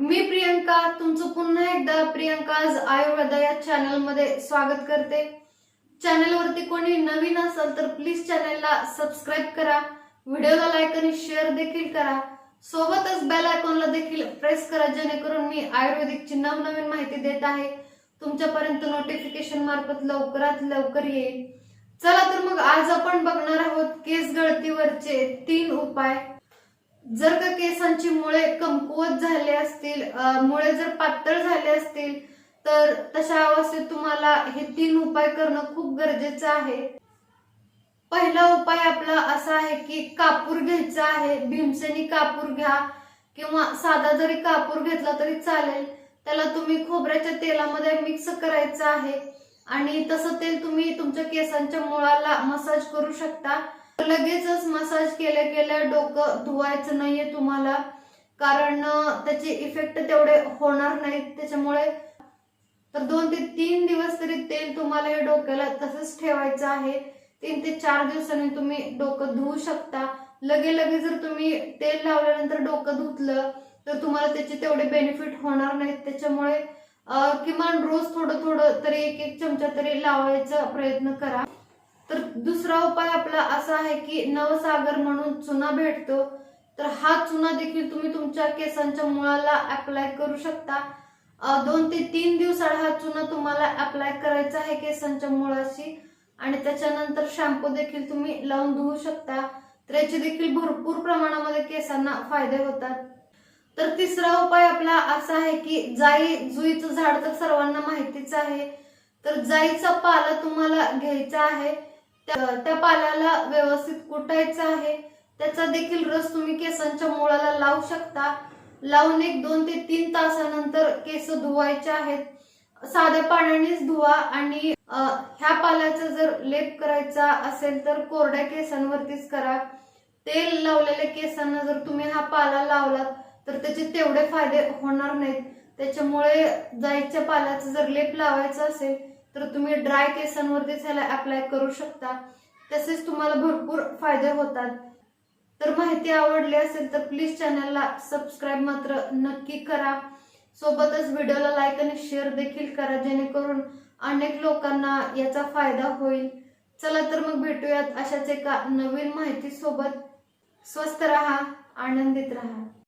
मी प्रियंका तुमचं पुन्हा एकदा प्रियंकाज आयुर्वेदा या चॅनलमध्ये स्वागत करते. चॅनलवरती कोणी नवीन असेल तर प्लीज चॅनलला सबस्क्राईब करा व्हिडिओला लाईक आणि शेअर देखील करा. सोबतच बेल आयकॉनला देखील प्रेस करा जेणेकरून मी आयुर्वेदिकची नवनवीन माहिती देत आहे. तुमच्यापर्यंत नोटिफिकेशन मार्फत लवकरात लवकर येईल. चला तर मग आज आपण बघणार आहोत केस गळतीवरचे तीन उपाय. जर का केसांची मुळे कमकुवत झाले असतील मुळे जर पातळ झाले असतील तर तशा अवस्थेत तुम्हाला हे तीन उपाय करणं खूप गरजेचं आहे. पहिला उपाय आपला असा आहे की कापूर घ्यायचा आहे. भीमसेनी कापूर घ्या किंवा साधा जरी कापूर घेतला तरी चालेल. त्याला तुम्ही खोबऱ्याच्या तेलामध्ये मिक्स करायचं आहे आणि तसं तेल तुम्ही तुमच्या केसांच्या मुळाला मसाज करू शकता. लगेचच मसाज केल्या केल्या डोकं धुवायचं नाहीये तुम्हाला. कारण त्याचे इफेक्ट तेवढे होणार नाहीत. त्याच्यामुळे तर दोन ते तीन दिवस तरी तेल तुम्हाला हे डोक्याला तसंच ठेवायचं आहे. तीन ते चार दिवसांनी तुम्ही डोकं धुवू शकता. लगे लगे जर तुम्ही तेल लावल्यानंतर डोकं धुतलं तर तुम्हाला त्याचे तेवढे बेनिफिट होणार नाहीत. त्याच्यामुळे किमान रोज थोडं थोडं तरी एक एक चमचा तरी लावायचा प्रयत्न करा. तर दुसरा उपाय आपला असा आहे की नवसागर म्हणून चुना भेटतो. तर हा चुना देखील तुम्ही तुमच्या केसांच्या मुळाला अप्लाय करू शकता. दोन ते तीन दिवसात हा चुना तुम्हाला अप्लाय करायचा आहे केसांच्या मुळाशी. आणि त्याच्यानंतर शॅम्पू देखील तुम्ही लावून धुवू शकता. तर याचे देखील भरपूर प्रमाणामध्ये केसांना फायदे होतात. तर तिसरा उपाय आपला असा आहे की जाई जुईचं झाड तर सर्वांना माहितीच आहे. तर जाईचा पाला तुम्हाला घ्यायचा आहे. त्या पाल्याला व्यवस्थित कुटायचं आहे. त्याचा देखील रस तुम्ही केसांच्या मुळाला लावू शकता. लावून एक दोन ते तीन तासानंतर केस धुवायचे आहेत. साध्या पाण्यानेच धुवा आणि ह्या पाल्याचा जर लेप करायचा असेल तर कोरड्या केसांवरतीच करा. तेल लावलेल्या केसांना जर तुम्ही हा पाला लावलात तर त्याचे तेवढे फायदे होणार नाहीत. त्याच्यामुळे जायच्या पाल्याचा जर लेप लावायचा असेल तर तुम्ही ड्राय केसांवरती ह्याला अप्लाय करू शकता. तसेच तुम्हाला भरपूर फायदे होतात. तर माहिती आवडली असेल तर प्लीज चॅनलला सबस्क्राईब मात्र नक्की करा. सोबतच व्हिडिओला लाईक आणि शेअर देखील करा जेणेकरून अनेक लोकांना याचा फायदा होईल. चला तर मग भेटूयात अशाच एका नवीन माहिती सोबत स्वस्त रहा आनंदित रहा.